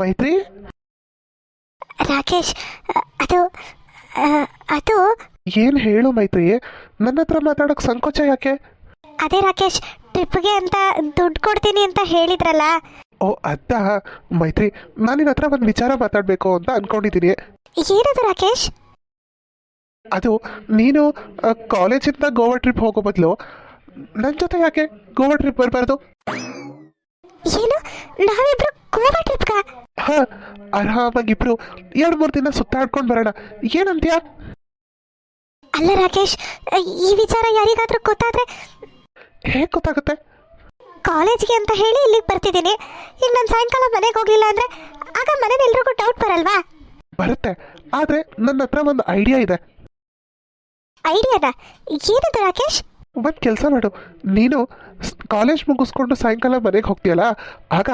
ಮೈತ್ರಿ? ರಾಕೇಶ್ ಅದು ಅದು. ಏನು ಹೇಳು ಮೈತ್ರಿ? ನನ್ನ ಹತ್ರ ಮಾತಾಡೋಕೆ ಸಂಕೋಚ ಯಾಕೆ? ಅದೇ ರಾಕೇಶ್ ಟ್ರಿಪ್ಗೆ ಅಂತ ದುಡ್ಡು ಕೊಡ್ತೀನಿ ಅಂತ ಹೇಳಿದ್ರಲ್ಲ. ಓ ಅದ ಮೈತ್ರಿ ನಾನು ನಿನ್ನ ಹತ್ರ ಒಂದು ವಿಚಾರ ಮಾತಾಡಬೇಕು ಅಂತ ಅನ್ಕೊಂಡಿದ್ದೀನಿ ಏನದು ರಾಕೇಶ್? ಅದು ನೀನು ಆ, ಕಾಲೇಜಿಂದ ಗೋವಾ ಟ್ರಿಪ್ ಹೋಗೋ ಬದಲು. ನನ್ನ ಜೊತೆ ಯಾಕೆ ಗೋವಾ ಟ್ರಿಪ್ ಬರಬಾರ್ದು? ಏನು? ನಾವಿಬ್ರು ಗೋವಾ ಟ್ರಿಪ್ಗ ಹಾ ಆರಾಮಾಗಿಬ್ರು. ಎರಡು ಮೂರು ದಿನ ಸುತ್ತಾಡ್ಕೊಂಡು ಬರೋಣ. ಏನಂತೀಯ? ಅಲ್ಲ ರಾಕೇಶ್ ಈ ವಿಚಾರ ಯಾರಿಗಾದ್ರೂ ಗೊತ್ತಾದ್ರೆ? ಹೇಗೆ ಗೊತ್ತಾಗುತ್ತೆ? ಕಾಲೇಜ್ಗೆ ಅಂತ ಹೇಳಿ ಇಲ್ಲಿಗೆ ಬರ್ತಿದ್ದೀನಿ. ಈಗ ನಾನು ಸಾಯಂಕಾಲ ಮನೆಗೆ ಹೋಗ್ಲಿಲ್ಲ ಅಂದ್ರೆ ಆಗ ಮನೇಲಿ ಎಲ್ರಿಗೂ ಡೌಟ್ ಬರಲ್ವಾ? ಬರುತ್ತೆ. ಆದ್ರೆ ನನ್ನ ಹತ್ರ ಒಂದು ಐಡಿಯಾ ಇದೆ. ಐಡಿಯಾನ ಏನದು ರಾಕೇಶ್? ಒಂದು ಕೆಲಸ ಮಾಡು. ನೀನು ಕಾಲೇಜ್ ಮುಗಿಸ್ಕೊಂಡು ಸಾಯಂಕಾಲ ಮನೆಗೆ ಹೋಗ್ತೀಯಲ್ಲ? ಆಗ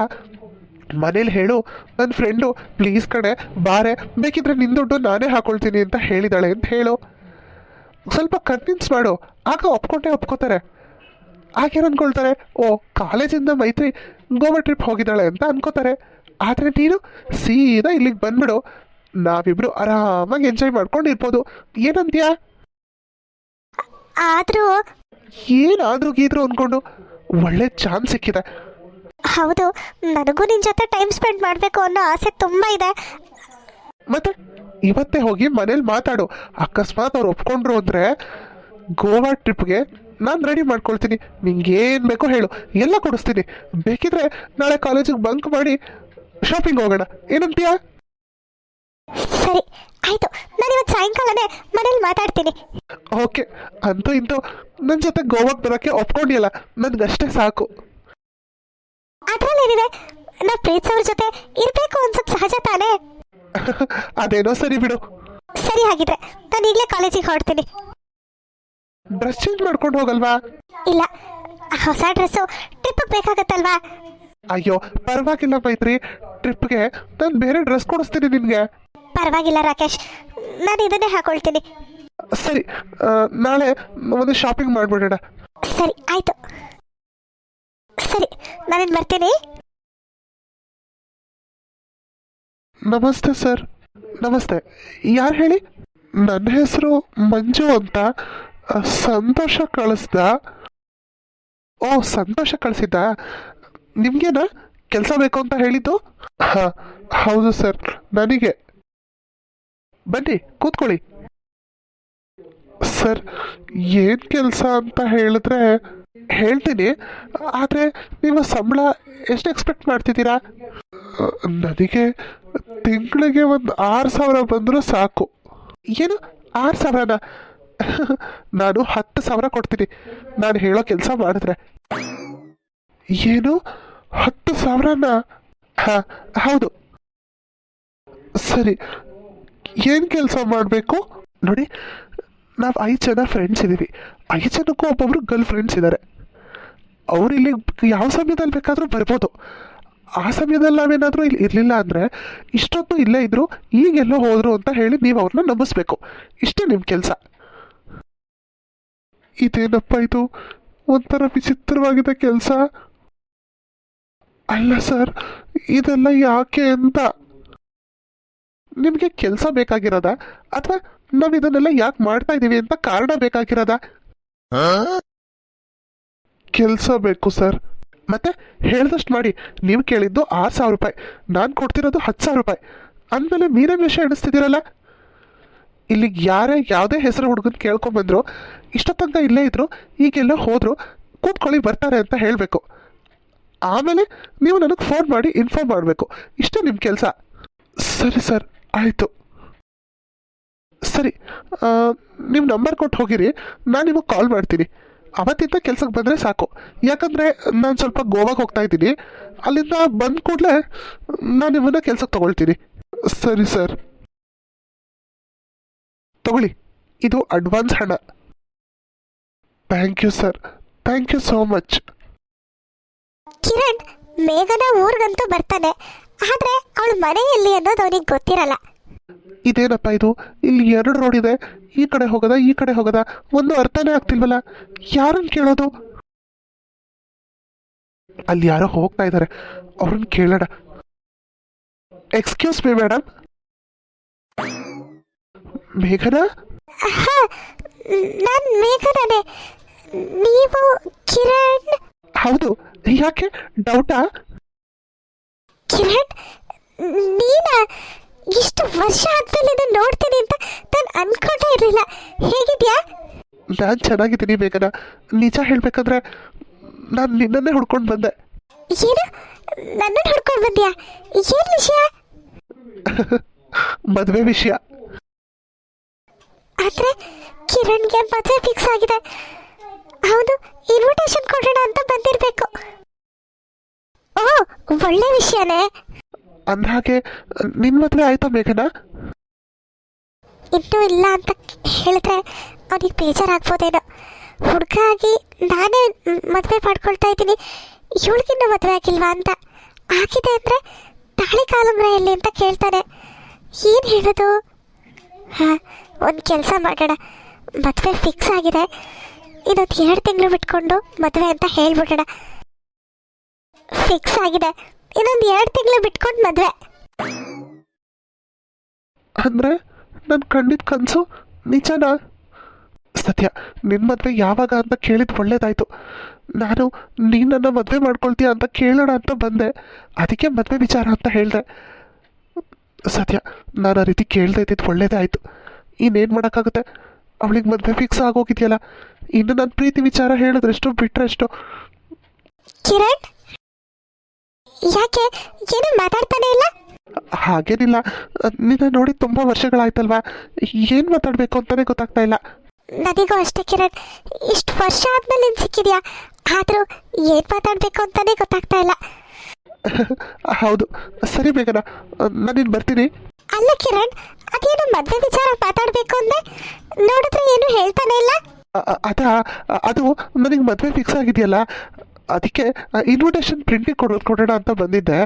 ಮನೇಲಿ ಹೇಳು ನನ್ನ ಫ್ರೆಂಡು ಪ್ಲೀಸ್ ಕಣೆ ಬಾರೆ ಬೇಕಿದ್ರೆ ನಿನ್ನ ದುಡ್ಡು ನಾನೇ ಹಾಕೊಳ್ತೀನಿ ಅಂತ ಹೇಳಿದಾಳೆ ಅಂತ ಹೇಳು. ಸ್ವಲ್ಪ ಕನ್ವಿನ್ಸ್ ಮಾಡು ಆಗ ಒಪ್ಕೊಂಡೆ ಒಪ್ಕೋತಾರೆ. ಆಗೇನು ಅಂದ್ಕೊಳ್ತಾರೆ ಓ ಕಾಲೇಜಿಂದ ಮೈತ್ರಿ ಗೋವಾ ಟ್ರಿಪ್ ಹೋಗಿದ್ದಾಳೆ ಅಂತ ಅನ್ಕೋತಾರೆ. ಆದರೆ ನೀನು ಸೀದಾ ಇಲ್ಲಿಗೆ ಬಂದ್ಬಿಡು. ನಾವಿಬ್ರು ಆರಾಮಾಗಿ ಎಂಜಾಯ್ ಮಾಡ್ಕೊಂಡು ಇರ್ಬೋದು ಏನಂತೀಯಾ? ಆದರೂ ಏನಾದರೂ ಗೀದ್ರು ಅಂದ್ಕೊಂಡು ಒಳ್ಳೆ ಚಾನ್ಸ್ ಸಿಕ್ಕಿದೆ. ಹೌದು ನನಗೂ ನಿನ್ನ ಜೊತೆ ಟೈಮ್ ಸ್ಪೆಂಡ್ ಮಾಡಬೇಕು ಅನ್ನೋ ಆಸೆ ತುಂಬ ಇದೆ. ಮತ್ತೆ ಇವತ್ತೇ ಹೋಗಿ ಮನೇಲಿ ಮಾತಾಡು. ಅಕಸ್ಮಾತ್ ಅವ್ರು ಒಪ್ಕೊಂಡ್ರು ಅಂದ್ರೆ ಗೋವಾ ಟ್ರಿಪ್ಗೆ ನಾನು ರೆಡಿ ಮಾಡ್ಕೊಳ್ತೀನಿ. ನಿಂಗೆ ಏನು ಬೇಕೋ ಹೇಳು. ಎಲ್ಲ ಕೊಡಿಸ್ತೀನಿ. ಬೇಕಿದ್ರೆ ನಾಳೆ ಕಾಲೇಜಿಗೆ ಬಂಕ್ ಮಾಡಿ ಶಾಪಿಂಗ್ ಹೋಗೋಣ. ಏನಂತೀಯ? ಸರಿ ಆಯಿತು. ನಾನು ಇವತ್ತು ಸಾಯಂಕಾಲನೇ ಮನೇಲಿ ಮಾತಾಡ್ತೀನಿ. ಓಕೆ. ಅಂತೂ ಇಂತೂ ನನ್ನ ಜೊತೆ ಗೋವಾಕ್ಕೆ ಬರೋಕ್ಕೆ ಒಪ್ಕೊಂಡಿಲ್ಲ ನನಗಷ್ಟೇ ಸಾಕು. ಅದ್ರಲ್ಲೇನಿದೆ? ನಾ ಪ್ರೀತ್ಸವ್ರ ಜೊತೆ ಇರಬೇಕು ಅನ್ಸೋದು ಸಹಜ ತಾನೇ? ಅದೇನೋ ಸರಿ ಬಿಡು. ಸರಿ ಹಾಗಿದ್ರೆ ನಾನು ಈಗಲೇ ಕಾಲೇಜಿಗೆ ಹೊರಡ್ತೀನಿ. ಡ್ರೆಸ್ ಚೇಂಜ್ ಮಾಡ್ಕೊಂಡು ಹೋಗಲ್ವಾ? ಇಲ್ಲ ಹೊಸ ಡ್ರೆಸ್ಸು ಟ್ರಿಪ್ಪಿಗೆ ಬೇಕಾಗತ್ತಲ್ವಾ? ಅಯ್ಯೋ ಪರವಾಗಿಲ್ಲ ಮೈತ್ರಿ. ಟ್ರಿಪ್ಗೆ ನಾನು ಬೇರೆ ಡ್ರೆಸ್ ಕೊಡಿಸ್ತೀನಿ ನಿನಗೆ. ಪರವಾಗಿಲ್ಲ ರಾಕೇಶ್ ನಾನು ಇದನ್ನೇ ಹಾಕೊಳ್ತೀನಿ. ಸರಿ ಆ, ನಾಳೆ ಒಂದು ಶಾಪಿಂಗ್ ಮಾಡಿಬಿಡೋಣ. ಸರಿ ಆಯಿತು. ಸರಿ, ನಾನಿನ್ ಬರ್ತೀನಿ ನಮಸ್ತೆ ಸರ್, ನಮಸ್ತೆ. ಯಾರು ಹೇಳಿ? ನನ್ನ ಹೆಸರು ಮಂಜು ಅಂತ. ಸಂತೋಷ ಕಳಿಸ್ದ. ಓ, ಸಂತೋಷ ಕಳಿಸಿದ್ದ. ನಿಮ್ಗೇನ ಕೆಲಸ ಬೇಕು ಅಂತ ಹೇಳಿದ್ದು? ಹಾಂ, ಹೌದು ಸರ್, ನನಗೆ. ಬನ್ನಿ, ಕೂತ್ಕೊಳ್ಳಿ. ಸರ್, ಏನು ಕೆಲಸ ಅಂತ ಹೇಳಿದ್ರೆ ಹೇಳ್ತೀನಿ. ಆದರೆ ನೀವು ಸಂಬಳ ಎಷ್ಟು ಎಕ್ಸ್ಪೆಕ್ಟ್ ಮಾಡ್ತಿದ್ದೀರಾ? ನನಗೆ ತಿಂಗಳಿಗೆ ಒಂದು ಆರು ಸಾವಿರ ಬಂದರೂ ಸಾಕು. ಏನು? ಆರು ಸಾವಿರನ? ನಾನು ಹತ್ತು ಸಾವಿರ ಕೊಡ್ತೀನಿ. ನಾನು ಹೇಳೋ ಕೆಲಸ ಮಾಡಿದ್ರೆ. ಏನು? ಹತ್ತು ಸಾವಿರನ? ಹಾಂ, ಹೌದು. ಸರಿ. ಏನು ಕೆಲಸ ಮಾಡಬೇಕು? ನೋಡಿ ನಾವು ಐದು ಜನ ಫ್ರೆಂಡ್ಸ್ ಇದ್ದೀವಿ ಐದು ಜನಕ್ಕೂ ಒಬ್ಬೊಬ್ರು ಗರ್ಲ್ ಫ್ರೆಂಡ್ಸ್ ಇದ್ದಾರೆ ಅವ್ರು ಇಲ್ಲಿ ಯಾವ ಸಮಯದಲ್ಲಿ ಬೇಕಾದರೂ ಬರ್ಬೋದು. ಆ ಸಮಯದಲ್ಲಿ ನಾವೇನಾದರೂ ಇಲ್ಲಿ ಇರಲಿಲ್ಲ ಅಂದರೆ ಇಷ್ಟೊತ್ತು ಇಲ್ಲೇ ಈಗ ಈಗೆಲ್ಲೋ ಹೋದರು ಅಂತ ಹೇಳಿ ನೀವು ಅವ್ರನ್ನ ನಂಬಿಸ್ಬೇಕು. ಇಷ್ಟೇ ನಿಮ್ಮ ಕೆಲಸ. ಇದೇನಪ್ಪ ಇದು ಒಂಥರ ವಿಚಿತ್ರವಾಗಿದೆ ಕೆಲಸ. ಅಲ್ಲ ಸರ್, ಇದೆಲ್ಲ ಯಾಕೆ ಅಂತ. ನಿಮಗೆ ಕೆಲಸ ಬೇಕಾಗಿರೋದಾ? ಅಥವಾ ನಾವು ಇದನ್ನೆಲ್ಲ ಯಾಕೆ ಮಾಡ್ತಾ ಇದೀವಿ ಅಂತ ಕಾರಣ ಬೇಕಾಗಿರೋದ? ಕೆಲಸ ಬೇಕು, ಸರ್. ಮತ್ತೆ ಹೇಳ್ದಷ್ಟು ಮಾಡಿ. ನೀವು ಕೇಳಿದ್ದು ಆರು ಸಾವಿರ ರೂಪಾಯಿ. ನಾನು ಕೊಡ್ತಿರೋದು ಹತ್ತು ಸಾವಿರ ರೂಪಾಯಿ. ಅಂದಮೇಲೆ ಮೀನೇ ವಿಷಯ ಎಣಿಸ್ತಿದ್ದೀರಲ್ಲ? ಇಲ್ಲಿಗೆ ಯಾರೇ ಯಾವುದೇ ಹೆಸರು ಹುಡುಗನ ಕೇಳ್ಕೊಂಬಂದ್ರು ಇಷ್ಟ ತನಕ ಇಲ್ಲೇ ಇದ್ರು, ಈಗೆಲ್ಲ ಹೋದ್ರು, ಕೂತ್ಕೊಳ್ಳಿ ಬರ್ತಾರೆ ಅಂತ ಹೇಳಬೇಕು. ಆಮೇಲೆ ನೀವು ನನಗೆ ಫೋನ್ ಮಾಡಿ ಇನ್ಫಾರ್ಮ್ ಮಾಡಬೇಕು. ಇಷ್ಟೇ ನಿಮ್ಮ ಕೆಲಸ. ಸರಿ, ಸರ್. ಆಯಿತು. ಸರಿ ನಿಮ್ಮ ನಂಬರ್ ಕೊಟ್ಟು ಹೋಗಿರಿ, ನಾನು ನಿಮಗೆ ಕಾಲ್ ಮಾಡ್ತೀನಿ. ಅವತ್ತಿಂದ ಕೆಲಸಕ್ಕೆ ಬಂದರೆ ಸಾಕು. ಯಾಕಂದರೆ ನಾನು ಸ್ವಲ್ಪ ಗೋವಾಗೆ ಹೋಗ್ತಾ ಇದ್ದೀನಿ. ಅಲ್ಲಿಂದ ಬಂದ ಕೂಡಲೇ ನಾನು ನಿಮ್ಮನ್ನ ಕೆಲಸಕ್ಕೆ ತಗೊಳ್ತೀನಿ. ಸರಿ ಸರ್ ತಗೊಳ್ಳಿ. ಇದು ಅಡ್ವಾನ್ಸ್ ಹಣ. Thank you sir thank you so much Kiran, ಮೇಘನ ಊರ್ಗಂತೂ ಬರ್ತಾನೆ. ಆದರೆ ಅವಳ ಮನೆ ಎಲ್ಲಿ ಅನ್ನೋದು ಅವನಿಗೆ ಗೊತ್ತಿರಲ್ಲ. ಇದೇನಪ್ಪ ಇದು. ಇಲ್ಲಿ ಎರಡು ರೋಡ್ ಇದೆ. ಈ ಕಡೆ ಹೋಗದ ಈ ಕಡೆ ಹೋಗದ. ಒಂದು ಅರ್ಥನೇ ಆಗ್ತಿಲ್ವಲ್ಲ? ಯಾರನ್ನ ಕೇಳೋದು? ಅಲ್ಲಿ ಯಾರೋ ಹೋಗ್ತಾ ಇದ್ದಾರೆ ಅವ್ರನ್ನ ಕೇಳೋಣ. ಎಕ್ಸ್ಕ್ಯೂಸ್ ಮೀ ಮೇಡಮ್ ಮೇಘನಾ? ನಾನು ಮೇಘನಾನೆ. ನೀವು ಕಿರಣ್? ಹೌದು. ಯಾಕೆ? ಡೌಟಾ? ಕಿರಣ್? ನೀನಾ? ಇಷ್ಟು ವರ್ಷ ಆದ್ಮೇಲೆ ನಾನು ನೋಡ್ತೀನಿ ಅಂತ ನಾನು ಅನ್ಕೊಂಡೇ ಇರಲಿಲ್ಲ. ಹೇಗಿದ್ಯಾ? ನಾನು ಚೆನ್ನಾಗಿದ್ದೀನಿ ಮೇಘನಾ ನಿಜ ಹೇಳ್ಬೇಕಂದ್ರೆ ನಾನು ನಿನ್ನನ್ನೇ ಹುಡ್ಕೊಂಡು ಬಂದೆ. ಏನು? ನನ್ನನ್ನು ಹುಡ್ಕೊಂಡು ಬಂದ್ಯಾ? ಏನು ವಿಷಯ? ಮದುವೆ ವಿಷಯ. ಆದ್ರೆ ಕಿರಣ್ಗೆ ಮದುವೆ ಫಿಕ್ಸ್ ಆಗಿದೆ. ಹೌದು ಇನ್ವಿಟೇಷನ್ ಕೊಡೋಣ ಅಂತ ಬಂದಿರಬೇಕು. ಓ ಒಳ್ಳೆ ವಿಷಯನೇ. ಅಂದಹಾಗೆ ನಿನ್ನ ಮದುವೆ ಆಯ್ತಾ ಮೇಘನಾ? ಇನ್ನೂ ಇಲ್ಲ ಅಂತ ಹೇಳಿದ್ರೆ ಅವನಿಗೆ ಬೇಜಾರಾಗ್ಬೋದೇನೋ. ಹುಡುಗ ಆಗಿ ನಾನೇ ಮದುವೆ ಮಾಡ್ಕೊಳ್ತಾ ಇದ್ದೀನಿ. ಇವಳಿಗಿನ್ನೂ ಮದುವೆ ಆಗಿಲ್ವಾ ಅಂತ. ಆಗಿದೆ ಅಂದರೆ ತಾಳಿ ಕಾಲುಂಗ್ರ ಎಲ್ಲಿ ಅಂತ ಕೇಳ್ತಾನೆ. ಏನು ಹೇಳೋದು? ಹಾಂ, ಒಂದು ಕೆಲಸ ಮಾಡೋಣ. ಮದುವೆ ಫಿಕ್ಸ್ ಆಗಿದೆ. ಇನ್ನೊಂದು ಎರಡು ತಿಂಗಳು ಬಿಟ್ಕೊಂಡು ಮದುವೆ ಅಂತ ಹೇಳ್ಬಿಡೋಣ. ಫಿಕ್ಸ್ ಆಗಿದೆ. ಇನ್ನೊಂದು ಎರಡು ತಿಂಗಳು ಬಿಟ್ಕೊಂಡು ಮದುವೆ. ಅಂದ್ರೆ ನನ್ನ ಕಣ್ಣಿದ್ ಕನಸು ನಿಜನಾ? ಸತ್ಯ ನಿನ್ನ ಮದುವೆ ಯಾವಾಗ ಅಂತ ಕೇಳಿದ್ ಒಳ್ಳೇದಾಯ್ತು. ನಾನು ನೀನನ್ನ ಮದುವೆ ಮಾಡ್ಕೊಳ್ತೀಯ ಅಂತ ಕೇಳೋಣ ಅಂತ ಬಂದೆ. ಅದಕ್ಕೆ ಮದುವೆ ವಿಚಾರ ಅಂತ ಹೇಳಿದೆ. ಸತ್ಯ ನಾನು ಆ ರೀತಿ ಕೇಳ್ದೆ ಇದ್ದಿದ್ದು ಒಳ್ಳೇದೇ ಆಯಿತು. ಇನ್ನೇನು ಮಾಡೋಕ್ಕಾಗುತ್ತೆ? ಅವಳಿಗೆ ಮದುವೆ ಫಿಕ್ಸ್ ಆಗೋಗಿದೆಯಲ್ಲ. ಇನ್ನು ನನ್ನ ಪ್ರೀತಿ ವಿಚಾರ ಹೇಳಿದ್ರೆಷ್ಟು ಬಿಟ್ರೆಷ್ಟು? ಕಿರಣ್? ಯಾಕೆ? ಏನು ಮಾತಾಡ್ತಾನೆ ಇಲ್ಲ? ಹಾಗೇನಿಲ್ಲ. ನಿನ್ನ ನೋಡಿ ತುಂಬಾ ವರ್ಷಗಳಾಯ್ತಲ್ವಾ? ಏನು ಮಾತಾಡಬೇಕು ಅಂತಾನೆ ಗೊತ್ತಾಗ್ತಾ ಇಲ್ಲ. ನನಗೂ ಅಷ್ಟೇ ಕಿರಣ್. ಇಷ್ಟು ವರ್ಷ ಆದ್ಮೇಲೆ ನೀನು ಸಿಕ್ಕಿದ್ಯಾ? ಆದ್ರೂ ಏನು ಮಾತಾಡಬೇಕು ಅಂತಾನೆ ಗೊತ್ತಾಗ್ತಾ ಇಲ್ಲ. ಹೌದು. ಸರಿ ಬೇಗನ ನಾನಿನ್ ಬರ್ತೀನಿ. ಅಲ್ಲ ಕಿರಣ್ ಅದೇನು ಮದ್ವೆ ವಿಚಾರ ಮಾತಾಡ್ಬೇಕು ಅಂದೆ? ನೋಡಿದ್ರೆ ಏನು ಹೇಳ್ತಾನೆ ಇಲ್ಲ? ಅದ ಅದು ನನಗೆ ಮದ್ವೆ ಫಿಕ್ಸ್ ಆಗಿದೆಯಲ್ಲ? ಅದಕ್ಕೆ ಇನ್ವಿಟೇಷನ್ ಪ್ರಿಂಟಿಗೆ ಕೊಡೋ ಕೊಡೋಣ ಅಂತ ಬಂದಿದ್ದೆ.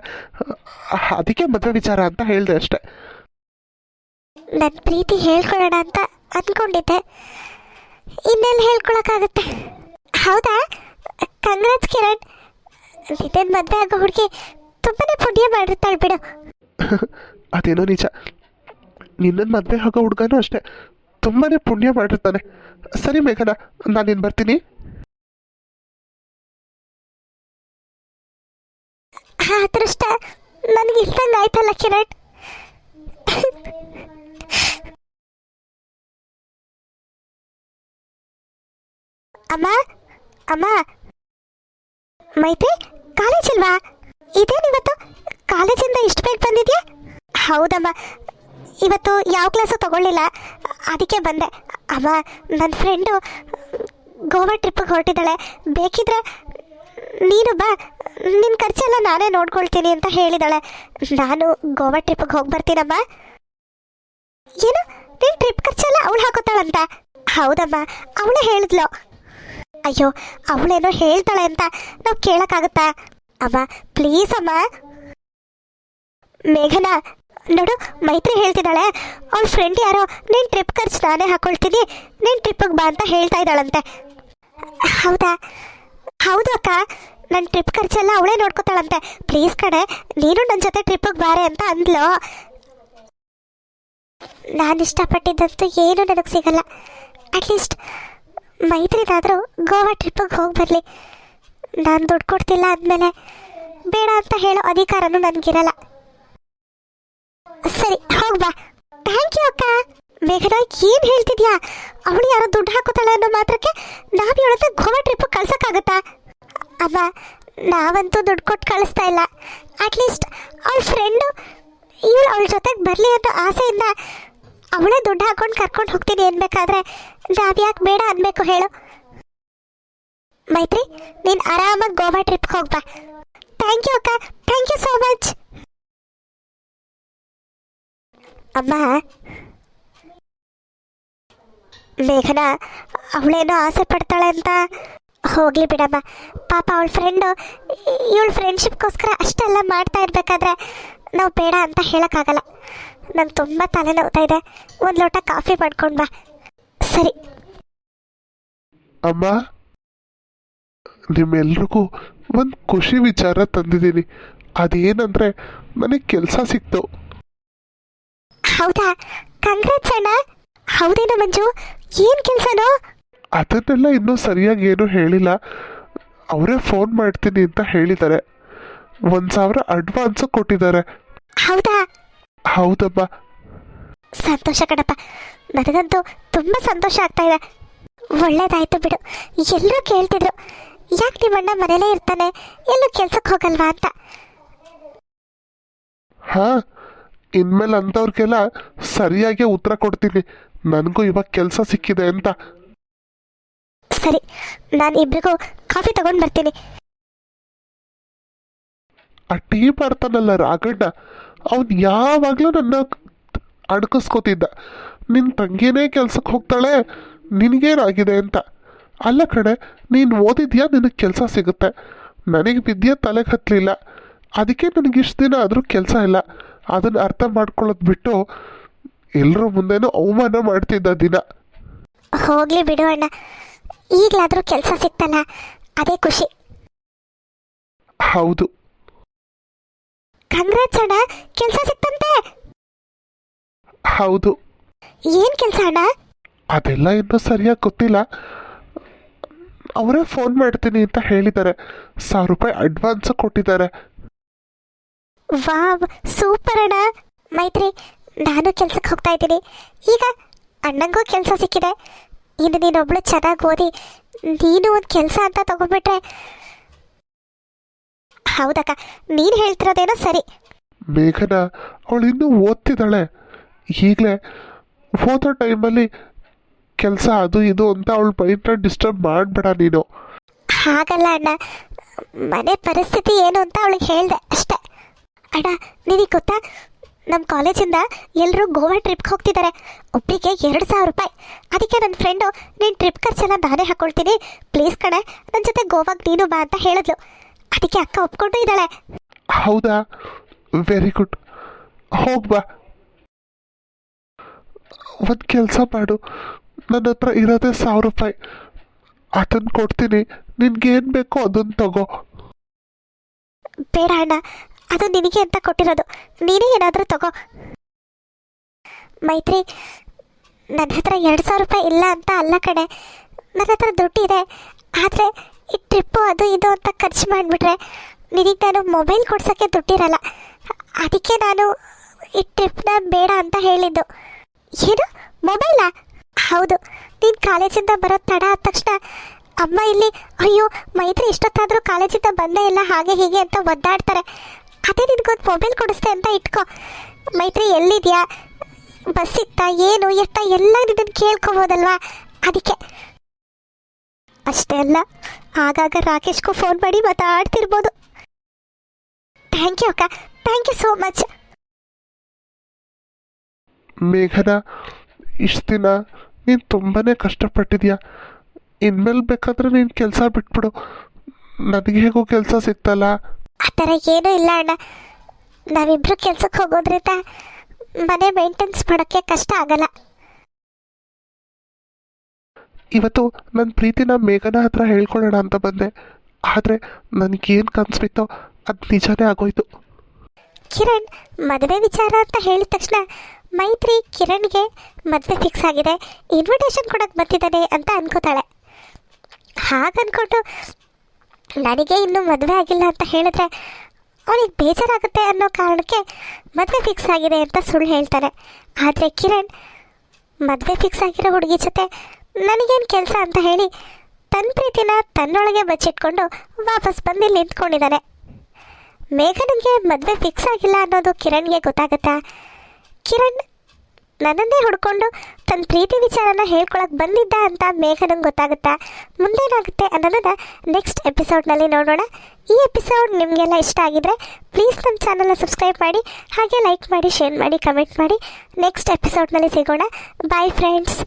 ಅದಕ್ಕೆ ಮದುವೆ ವಿಚಾರ ಅಂತ ಹೇಳಿದೆ ಅಷ್ಟೆ. ನನ್ನ ಪ್ರೀತಿ ಹೇಳ್ಕೊಳ್ಳೋಣ ಅಂತ ಅಂದ್ಕೊಂಡಿದ್ದೆ. ಇನ್ನೆಲ್ಲಿ ಹೇಳ್ಕೊಳಕ್ಕಾಗುತ್ತೆ? ಹೌದಾ? ಕಂಗ್ರಾಜ್ ಕಿರಣ್ ನಿನ್ನ ಮದುವೆ ಆಗೋ ಹುಡುಗಿ ತುಂಬಾನೇ ಪುಣ್ಯ ಮಾಡಿರ್ತಾಳೆ ಬಿಡು. ಅದೇನೋ ನಿಜ. ನಿನ್ನನ್ನು ಮದುವೆ ಆಗೋ ಹುಡುಗನೂ ಅಷ್ಟೇ. ತುಂಬಾ ಪುಣ್ಯ ಮಾಡಿರ್ತಾನೆ. ಸರಿ ಮೇಘನ ನಾನಿನ್ನು ಬರ್ತೀನಿ. ಆ ಅದೃಷ್ಟ ನನಗೆ ಇಲ್ದಂಗೆ ಆಯ್ತಲ್ಲ ಕಿರಣ್? ಅಮ್ಮ ಅಮ್ಮ. ಮೈತ್ರಿ ಕಾಲೇಜ್ ಅಲ್ವಾ? ಇದೇನಿವತ್ತು ಕಾಲೇಜಿಂದ ಇಷ್ಟು ಬೇಗ ಬಂದಿದ್ಯಾ? ಹೌದಮ್ಮ. ಇವತ್ತು ಯಾವ ಕ್ಲಾಸು ತಗೊಳ್ಳಿಲ್ಲ. ಅದಕ್ಕೆ ಬಂದೆ. ಅಮ್ಮ ನನ್ನ ಫ್ರೆಂಡು ಗೋವಾ ಟ್ರಿಪ್ಪಿಗೆ ಹೊರಟಿದ್ದಾಳೆ. ಬೇಕಿದ್ರೆ ನೀನು ಬಾ ನಿನ್ನ ಖರ್ಚೆಲ್ಲ ನಾನೇ ನೋಡ್ಕೊಳ್ತೀನಿ ಅಂತ ಹೇಳಿದಾಳೆ. ನಾನು ಗೋವಾ ಟ್ರಿಪ್ಪಿಗೆ ಹೋಗಿ ಬರ್ತೀನಮ್ಮ. ಏನು? ನಿನ್ನ ಟ್ರಿಪ್ ಖರ್ಚೆಲ್ಲ ಅವಳು ಹಾಕೋತಾಳಂತ? ಹೌದಮ್ಮ, ಅವಳೇ ಹೇಳಿದ್ಲು. ಅಯ್ಯೋ, ಅವಳೇನೋ ಹೇಳ್ತಾಳೆ ಅಂತ ನಾವು ಕೇಳೋಕ್ಕಾಗುತ್ತಾ? ಅಮ್ಮ ಪ್ಲೀಸ್ ಅಮ್ಮ. ಮೇಘನಾ, ನೋಡು, ಮೈತ್ರಿ ಹೇಳ್ತಿದ್ದಾಳೆ. ಅವಳ ಫ್ರೆಂಡ್ ಯಾರೋ ನಿನ್ನ ಟ್ರಿಪ್ ಖರ್ಚು ನಾನೇ ಹಾಕೊಳ್ತೀನಿ ನಿನ್ನ ಟ್ರಿಪ್ಪಿಗೆ ಬಾ ಅಂತ ಹೇಳ್ತಾ ಇದ್ದಾಳಂತೆ. ಹೌದಾ? ಹೌದು ಅಕ್ಕ. ನನ್ನ ಟ್ರಿಪ್ ಖರ್ಚೆಲ್ಲ ಅವಳೇ ನೋಡ್ಕೋತಾಳಂತೆ. ಪ್ಲೀಸ್ ಕಡೆ ನೀನು ನನ್ನ ಜೊತೆ ಟ್ರಿಪ್ಪಿಗೆ ಬಾರೆ ಅಂತ ಅಂದ್ಲು. ನಾನು ಇಷ್ಟಪಟ್ಟಿದ್ದಂತೂ ಏನು ನನಗೆ ಸಿಗಲ್ಲ. ಅಟ್ಲೀಸ್ಟ್ ಮೈತ್ರಿನಾದರೂ ಗೋವಾ ಟ್ರಿಪ್ಪಿಗೆ ಹೋಗಿ ಬರಲಿ. ನಾನು ದುಡ್ಡು ಕೊಡ್ತಿಲ್ಲ ಅಂದಮೇಲೆ ಬೇಡ ಅಂತ ಹೇಳೋ ಅಧಿಕಾರನೂ ನನಗಿರಲ್ಲ. ಸರಿ ಹೋಗ್ಬಾ ಥ್ಯಾಂಕ್ ಯು ಅಕ್ಕ. ಮೇಘನಾ ಏನು ಹೇಳ್ತಿದ್ಯಾ? ಅವಳು ಯಾರೋ ದುಡ್ಡು ಹಾಕೋತಾಳೆ ಅನ್ನೋ ಮಾತ್ರಕ್ಕೆ ನಾವು ಇವಳನ್ನ ಗೋವಾ ಟ್ರಿಪ್ ಕಳ್ಸೋಕ್ಕಾಗತ್ತಾ? ಅಮ್ಮ ನಾವಂತೂ ದುಡ್ಡು ಕೊಟ್ಟು ಕಳಿಸ್ತಾ ಇಲ್ಲ. ಅಟ್ಲೀಸ್ಟ್ ಅವಳ ಫ್ರೆಂಡು ಇವಳು ಅವಳ ಜೊತೆಗೆ ಬರಲಿ ಅನ್ನೋ ಆಸೆಯಿಂದ ಅವಳೇ ದುಡ್ಡು ಹಾಕೊಂಡು ಕರ್ಕೊಂಡು ಹೋಗ್ತೀನಿ ಅನ್ಬೇಕಾದ್ರೆ ನಾವ್ಯಾಕೆ ಬೇಡ ಅನ್ಬೇಕು ಹೇಳು. ಮೈತ್ರಿ, ನೀನು ಆರಾಮಾಗಿ ಗೋವಾ ಟ್ರಿಪ್ಗೆ ಹೋಗ್ಬಾ ಥ್ಯಾಂಕ್ ಯು ಅಕ್ಕ. ಥ್ಯಾಂಕ್ ಯು ಸೋ ಮಚ್ ಅಮ್ಮ, ಮೇಘನ, ಅವಳೇನೋ ಆಸೆ ಪಡ್ತಾಳೆ ಅಂತ ಹೋಗ್ಲಿ ಬಿಡಮ್ಮ. ಪಾಪ ಅವಳ ಫ್ರೆಂಡು ಇವಳ ಫ್ರೆಂಡ್ಶಿಪ್ಗೋಸ್ಕರ ಅಷ್ಟೆಲ್ಲ ಮಾಡ್ತಾ ಇರ್ಬೇಕಾದ್ರೆ ನಾವು ಬೇಡ ಅಂತ ಹೇಳೋಕ್ಕಾಗಲ್ಲ. ನಂಗೆ ತುಂಬ ತಲೆನೋವ್ತಾ ಇದೆ. ಒಂದು ಲೋಟ ಕಾಫಿ ಮಾಡ್ಕೊಂಡು ಬಾ. ಸರಿ. ಅಮ್ಮ ನಿಮ್ಮೆಲ್ರಿಗೂ ಒಂದು ಖುಷಿ ವಿಚಾರ ತಂದಿದ್ದೀನಿ. ಅದೇನಂದರೆ ನನಗೆ ಕೆಲಸ ಸಿಕ್ತು. ಹೌದಾ? ಕಂಗ್ರಾಟ್ಸ್ ಅಣ್ಣ. ಹೌದೇನೋ ಮಂಜು? ಏನು ಕೆಲಸನೋ? ಅದನ್ನೆಲ್ಲ ಇನ್ನೂ ಸರಿಯಾಗಿ ಏನೂ ಹೇಳಿಲ್ಲ. ಅವರೇ ಫೋನ್ ಮಾಡ್ತೀನಿ ಅಂತ ಹೇಳಿದ್ದಾರೆ. ಒಂದು ಸಾವಿರ ಅಡ್ವಾನ್ಸು ಕೊಟ್ಟಿದ್ದಾರೆ. ಹೌದಾ? ಹೌದಪ್ಪ. ಸಂತೋಷ ಕಣಪ್ಪ. ನನಗಂತೂ ತುಂಬ ಸಂತೋಷ ಆಗ್ತಾ ಇದೆ. ಒಳ್ಳೇದಾಯ್ತು ಬಿಡು. ಎಲ್ಲರೂ ಕೇಳ್ತಿದ್ರು. ಯಾಕೆ ನಿಮ್ಮಣ್ಣ ಮನೇಲೇ ಇರ್ತಾನೆ? ಎಲ್ಲೂ ಕೆಲ್ಸಕ್ಕೆ ಹೋಗಲ್ವಾ ಅಂತ. ಹಾ ಇನ್ಮೇಲೆ ಅಂಥವ್ರಿಗೆಲ್ಲ ಸರಿಯಾಗಿ ಉತ್ತರ ಕೊಡ್ತೀನಿ. ನನಗೂ ಇವಾಗ ಕೆಲಸ ಸಿಕ್ಕಿದೆ ಅಂತ. ಸರಿ ನಾನು ಇಬ್ಬರಿಗೂ ಕಾಫಿ ತಗೊಂಡು ಬರ್ತೀನಿ. ಆ ಟೀ ಮಾಡ್ತಾನಲ್ಲ ರಾಘಣ್ಣ ಅವನು ಯಾವಾಗಲೂ ನನ್ನ ಅಡ್ಕಿಸ್ಕೋತಿದ್ದ ನಿನ್ನ ತಂಗಿನೇ ಕೆಲ್ಸಕ್ಕೆ ಹೋಗ್ತಾಳೆ ನಿನಗೇನಾಗಿದೆ ಅಂತ. ಅಲ್ಲ ಕಡೆ ನೀನು ಓದಿದ್ಯಾ? ನಿನಗೆ ಕೆಲಸ ಸಿಗುತ್ತೆ. ನನಗೆ ವಿದ್ಯೆ ತಲೆಗೆ ಹತ್ತಲಿಲ್ಲ ಅದಕ್ಕೆ ನನಗೆ ಇಷ್ಟು ದಿನ ಆದರೂ ಕೆಲಸ ಇಲ್ಲ. ಅದನ್ನು ಅರ್ಥ ಮಾಡ್ಕೊಳ್ಳೋದು ಬಿಟ್ಟು ಎಲ್ಲರೂ ಮುಂದೆನೂ ಅವಮಾನ ಮಾಡ್ತಿದ್ದ ದಿನ. ಹೋಗ್ಲಿ ಬಿಡು ಅಣ್ಣ. ಈಗಲಾದರೂ ಕೆಲಸ ಸಿಕ್ತಲ್ಲ ಅದೇ ಖುಷಿ. ಹೌದು. ಕಂಗ್ರಾಟ್ಸ್ ಅಣ್ಣ ಕೆಲಸ ಸಿಕ್ತಂತೆ? ಹೌದು. ಏನು ಕೆಲಸ ಅಣ್ಣ? ಅದೆಲ್ಲ ಇನ್ನೂ ಸರಿಯಾಗಿ ಗೊತ್ತಿಲ್ಲ. ಅವರೇ ಫೋನ್ ಮಾಡ್ತೀನಿ ಅಂತ ಹೇಳಿದ್ದಾರೆ. ಸಾವಿರ ರೂಪಾಯಿ ಅಡ್ವಾನ್ಸ್ ಕೊಟ್ಟಿದ್ದಾರೆ. ವಾವ್ ಸೂಪರ್ ಅಣ್ಣ. ಮೈತ್ರಿ ನಾನು ಕೆಲ್ಸಕ್ಕೆ ಹೋಗ್ತಾ ಇದ್ದೀನಿ. ಈಗ ಅಣ್ಣಂಗೂ ಕೆಲಸ ಸಿಕ್ಕಿದೆ. ಇನ್ನು ನೀನೊಬ್ಳು ಚೆನ್ನಾಗಿ ಓದಿ ನೀನು ಒಂದು ಕೆಲಸ ಅಂತ ತಗೊಂಡ್ಬಿಟ್ರೆ. ಹೌದಕ್ಕ ನೀನು ಹೇಳ್ತಿರೋದೇನೋ ಸರಿ. ಮೇಘನ ಅವಳು ಇನ್ನೂ ಓದ್ತಿದ್ದಾಳೆ. ಈಗಲೇ ಓದೋ ಟೈಮಲ್ಲಿ ಕೆಲಸ ಅದು ಇದು ಅಂತ ಅವಳ ಮೈಂಡ್ನ ಡಿಸ್ಟರ್ಬ್ ಮಾಡಬೇಡ ನೀನು. ಹಾಗಲ್ಲ ಅಣ್ಣ ಮನೆ ಪರಿಸ್ಥಿತಿ ಏನು ಅಂತ ಅವಳಿಗೆ ಹೇಳಿದೆ ಅಷ್ಟೇ. ಅಣ್ಣ ನಿನಗೆ ಗೊತ್ತಾ? ನಮ್ಮ ಕಾಲೇಜಿಂದ ಎಲ್ಲರೂ ಗೋವಾ ಟ್ರಿಪ್ಗೆ ಹೋಗ್ತಿದ್ದಾರೆ ಒಬ್ಬರಿಗೆ ಎರಡು ಸಾವಿರ ರೂಪಾಯಿ. ಅದಕ್ಕೆ ನನ್ನ ಫ್ರೆಂಡು ನೀನು ಟ್ರಿಪ್ ಖರ್ಚೆಲ್ಲ ನಾನೇ ಹಾಕೊಳ್ತೀನಿ. ಪ್ಲೀಸ್ ಕಣೆ ನನ್ನ ಜೊತೆ ಗೋವಾಗೆ ನೀನು ಬಾ ಅಂತ ಹೇಳಿದ್ಲು. ಅದಕ್ಕೆ ಅಕ್ಕ ಒಪ್ಕೊಂಡು ಇದ್ದಾಳೆ. ಹೌದಾ? ವೆರಿ ಗುಡ್ ಹೋಗ್ಬಾ ಒಂದು ಕೆಲಸ ಮಾಡು. ನನ್ನ ಹತ್ರ ಇರೋದೇ ಸಾವಿರ ರೂಪಾಯಿ. ಅದನ್ನು ಕೊಡ್ತೀನಿ. ನಿನ್ಗೇನು ಬೇಕೋ ಅದನ್ನು ತಗೋ. ಬೇಡ ಅಣ್ಣ. ಅದು ನಿನಗೆ ಅಂತ ಕೊಟ್ಟಿರೋದು. ನೀನೇ ಏನಾದರೂ ತಗೋ. ಮೈತ್ರಿ, ನನ್ನ ಹತ್ರ ಎರಡು ಸಾವಿರ ರೂಪಾಯಿ ಇಲ್ಲ ಅಂತ ಅಲ್ಲ ಕಡೆ ನನ್ನ ಹತ್ರ ದುಡ್ಡಿದೆ ಆದರೆ ಈ ಟ್ರಿಪ್ಪು ಅದು ಇದು ಅಂತ ಖರ್ಚು ಮಾಡಿಬಿಟ್ರೆ ನಿನಗೆ ನಾನು ಮೊಬೈಲ್ ಕೊಡ್ಸೋಕ್ಕೆ ದುಡ್ಡಿರಲ್ಲ. ಅದಕ್ಕೆ ನಾನು ಈ ಟ್ರಿಪ್ನ ಬೇಡ ಅಂತ ಹೇಳಿದ್ದು. ಏನು? ಮೊಬೈಲಾ? ಹೌದು. ನೀನು ಕಾಲೇಜಿಂದ ಬರೋ ತಡ ಆದ ತಕ್ಷಣ ಅಮ್ಮ ಇಲ್ಲಿ, ಅಯ್ಯೋ, ಮೈತ್ರಿ, ಇಷ್ಟೊತ್ತಾದರೂ ಕಾಲೇಜಿಂದ ಬಂದೇ ಇಲ್ಲ, ಹಾಗೆ ಹೀಗೆ ಅಂತ ಒದ್ದಾಡ್ತಾರೆ. ಅದೇ ನಿನಗೊಂದು ಮೊಬೈಲ್ ಕೊಡಿಸ್ತೆ ಅಂತ ಇಟ್ಕೋ. ಮೈತ್ರಿ ಎಲ್ಲಿದ್ಯಾ? ಬಸ್ ಸಿಗ್ತಾ ಏನು ಎತ್ತ ಎಲ್ಲ ನಿನ್ನನ್ನು ಕೇಳ್ಕೊಬೋದಲ್ವಾ? ಅದಕ್ಕೆ. ಅಷ್ಟೇ ಅಲ್ಲ, ಆಗಾಗ ರಾಕೇಶ್ಗೂ ಫೋನ್ ಮಾಡಿ ಮಾತಾಡ್ತಿರ್ಬೋದು. ಥ್ಯಾಂಕ್ ಯು ಅಕ್ಕ. ಥ್ಯಾಂಕ್ ಯು ಸೋ ಮಚ್ ಮೇಘನ, ಇಷ್ಟು ದಿನ ನೀನು ತುಂಬಾ ಕಷ್ಟಪಟ್ಟಿದ್ಯಾ? ಇನ್ಮೇಲೆ ಬೇಕಾದ್ರೆ ನೀನು ಕೆಲಸ ಬಿಟ್ಬಿಡು. ನನಗೆ ಹೇಗೂ ಕೆಲಸ ಸಿಗ್ತಲ್ಲ? ಆ ಥರ ಏನೂ ಇಲ್ಲ ಅಣ್ಣ. ನಾವಿಬ್ರು ಕೆಲ್ಸಕ್ಕೆ ಹೋಗೋದ್ರಿಂದ ಮನೆ ಮೇಂಟೆನ್ಸ್ ಮಾಡೋಕ್ಕೆ ಕಷ್ಟ ಆಗಲ್ಲ. ಇವತ್ತು ನನ್ನ ಪ್ರೀತಿನ ಮೇಘನ ಹತ್ರ ಹೇಳ್ಕೊಳ್ಳೋಣ ಅಂತ ಬಂದೆ. ಆದರೆ ನನಗೇನು ಕನ್ಸು ಬಿತ್ತೋ ಅದು ನಿಜಾನೇ ಆಗೋಯ್ತು. ಕಿರಣ್ ಮದುವೆ ವಿಚಾರ ಅಂತ ಹೇಳಿದ ತಕ್ಷಣ ಮೈತ್ರಿ ಕಿರಣ್ಗೆ ಮದುವೆ ಫಿಕ್ಸ್ ಆಗಿದೆ. ಇನ್ವಿಟೇಷನ್ ಕೊಡೋಕ್ಕೆ ಬರ್ತಿದ್ದಾನೆ ಅಂತ ಅನ್ಕೋತಾಳೆ. ಹಾಗನ್ಕೊಂಡು ನನಗೆ ಇನ್ನೂ ಮದುವೆ ಆಗಿಲ್ಲ ಅಂತ ಹೇಳಿದ್ರೆ ಅವನಿಗೆ ಬೇಜಾರಾಗುತ್ತೆ ಅನ್ನೋ ಕಾರಣಕ್ಕೆ ಮದುವೆ ಫಿಕ್ಸ್ ಆಗಿದೆ ಅಂತ ಸುಳ್ಳು ಹೇಳ್ತಾರೆ. ಆದರೆ ಕಿರಣ್, ಮದುವೆ ಫಿಕ್ಸ್ ಆಗಿರೋ ಹುಡುಗಿ ಜೊತೆ ನನಗೇನು ಕೆಲಸ ಅಂತ ಹೇಳಿ ತನ್ನ ಪ್ರೀತಿನ ತನ್ನೊಳಗೆ ಬಚ್ಚಿಟ್ಕೊಂಡು ವಾಪಸ್ ಬಂದು ನಿಂತ್ಕೊಂಡಿದ್ದಾನೆ ಮೇಘನಿಗೆ ಮದುವೆ ಫಿಕ್ಸ್ ಆಗಿಲ್ಲ ಅನ್ನೋದು ಕಿರಣ್ಗೆ ಗೊತ್ತಾಗುತ್ತಾ? ಕಿರಣ್ ನನ್ನನ್ನೇ ಹುಡ್ಕೊಂಡು ತನ್ನ ಪ್ರೀತಿ ವಿಚಾರನ ಹೇಳ್ಕೊಳಕ್ ಬಂದಿದ್ದ ಅಂತ ಮೇಘನಂಗೆ ಗೊತ್ತಾಗುತ್ತಾ? ಮುಂದೇನಾಗುತ್ತೆ ಅನ್ನೋದನ್ನ ನೆಕ್ಸ್ಟ್ ಎಪಿಸೋಡ್ನಲ್ಲಿ ನೋಡೋಣ. ಈ ಎಪಿಸೋಡ್ ನಿಮಗೆಲ್ಲ ಇಷ್ಟ ಆಗಿದ್ರೆ ಪ್ಲೀಸ್ ನಮ್ಮ ಚಾನಲ್ನ ಸಬ್ಸ್ಕ್ರೈಬ್ ಮಾಡಿ, ಹಾಗೆ ಲೈಕ್ ಮಾಡಿ ಶೇರ್ ಮಾಡಿ ಕಮೆಂಟ್ ಮಾಡಿ. ನೆಕ್ಸ್ಟ್ ಎಪಿಸೋಡ್ನಲ್ಲಿ ಸಿಗೋಣ. Bye friends